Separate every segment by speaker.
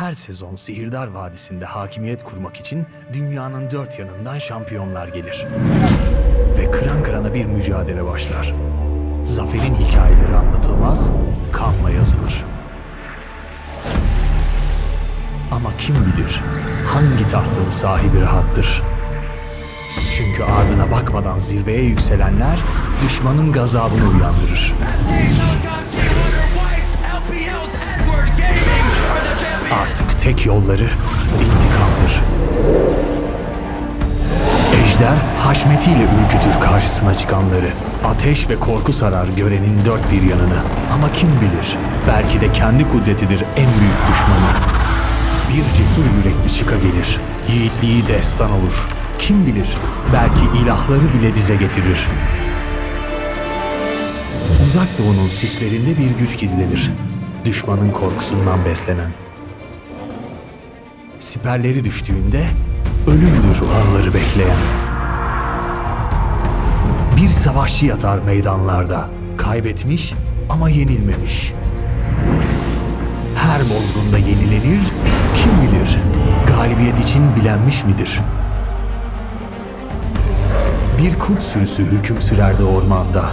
Speaker 1: Her sezon Sihirdar Vadisi'nde hakimiyet kurmak için dünyanın dört yanından şampiyonlar gelir. Ve kıran kırana bir mücadele başlar. Zaferin hikayeleri anlatılmaz, kanla yazılır. Ama kim bilir hangi tahtın sahibi rahattır? Çünkü ardına bakmadan zirveye yükselenler düşmanın gazabını uyandırır. Tek yolları intikamdır. Ejder haşmetiyle ürkütür karşısına çıkanları. Ateş ve korku sarar görenin dört bir yanını. Ama kim bilir belki de kendi kudretidir en büyük düşmanı. Bir cesur yürekli çıka gelir. Yiğitliği destan olur. Kim bilir belki ilahları bile dize getirir. Uzak doğunun sislerinde bir güç gizlenir. Düşmanın korkusundan beslenen. Siperleri düştüğünde ölümdür onları bekleyen. Bir savaşçı yatar meydanlarda. Kaybetmiş ama yenilmemiş. Her bozgunda yenilenir, kim bilir galibiyet için bilenmiş midir? Bir kurt sürüsü hüküm sürerdi ormanda.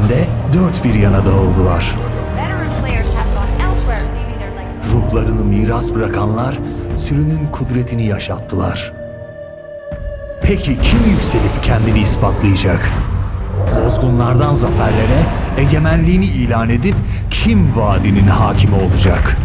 Speaker 1: Peşinde dört bir yana dağıldılar. Ruhlarını miras bırakanlar sürünün kudretini yaşattılar. Peki kim yükselip kendini ispatlayacak? Bozgunlardan zaferlere egemenliğini ilan edip kim vadinin hakimi olacak?